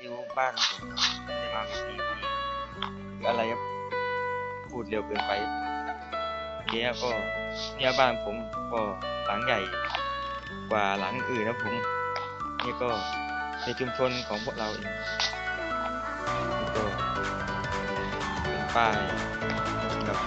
วิวบ้านผมไม่ได้มาเป็นปีปีหรืออะไรครับพูดเร็วเกินไปโอเคครับก็เนี่ยบ้านผมก็หลังใหญ่กว่าหลังอื่นนะผมนี่ก็ในชุมชนของพวกเราเองก็เป็นป้ายกับ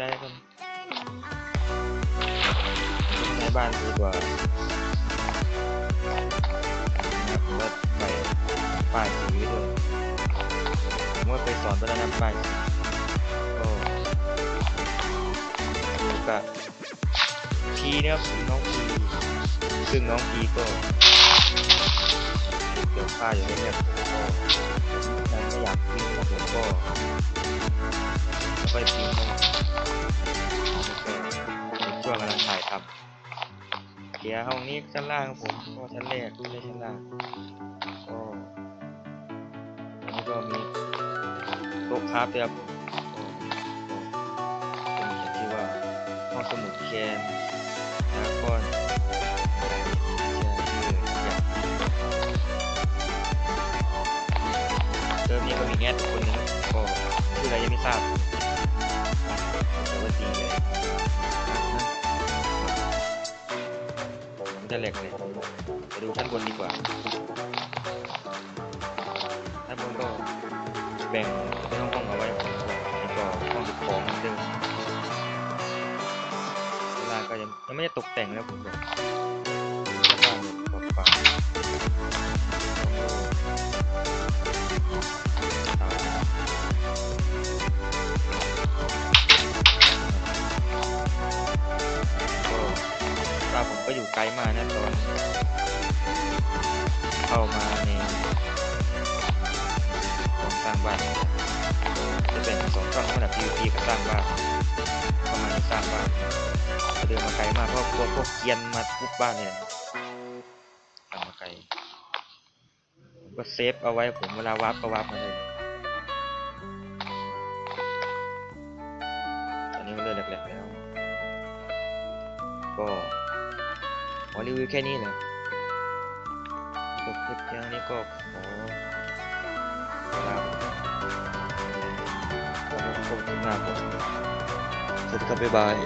ครับหัวใจกันในบ้านดีกว่านะครับแล้วใส่ป้ายสีด้วยผมก็เคยสอนไปแล้นะป้ายก็อยู่กับพีนะครับน้องพีซึ่งน้องพีก็เกี่ยวข้าอยู่เงียผมก็ยังไม่อยากพิมพ์นะผมก็ กำลังถ่ายทำเดี๋ยวห้องนี้ชั้นล่างผมก็ชั้นแรกดูเลยชั้นล่างก็อันนี้ก็มีโต๊ะคราฟด้วยครับผมเป็นชื่อว่าห้องสมุดแคนดาก้อนเติมนี้ก็มีแงดคนนึงก็ชื่ออะไรยังไม่ทราบแต่ว่าดีเลย จะแหลกเลยไปดูชั้นบนดีกว่าชั้นบนก็แบ่งเป็นห้องๆเอาไว้แล้วก็ห้องเก็บของเดิมเวลาก็ยังยังไม่ได้ตกแต่งแล้วผมบอกบ้านแบบเปล่า ไกลมากนะตอนเข้ามาในตอนสร้างบ้านจะเป็นสองช่องขนาด PVP กับสร้างบ้านประมาณนี้สร้างบ้านเดินมาไกลมากเพราะพวกพวกเกียนมาทุบบ้านเนี่ยทำมาไกลผมก็เซฟเอาไว้ผมเวลาวาร์ปก็วาร์ปมาเลยตอนนี้มันเริ่มแหลกๆแล้วก็ ขอรีวิวแค่นี้แหละจบคลิปเพียงนี้ก็ขอลาขอบคุณมากครับสวัสดีครับบ๊ายบาย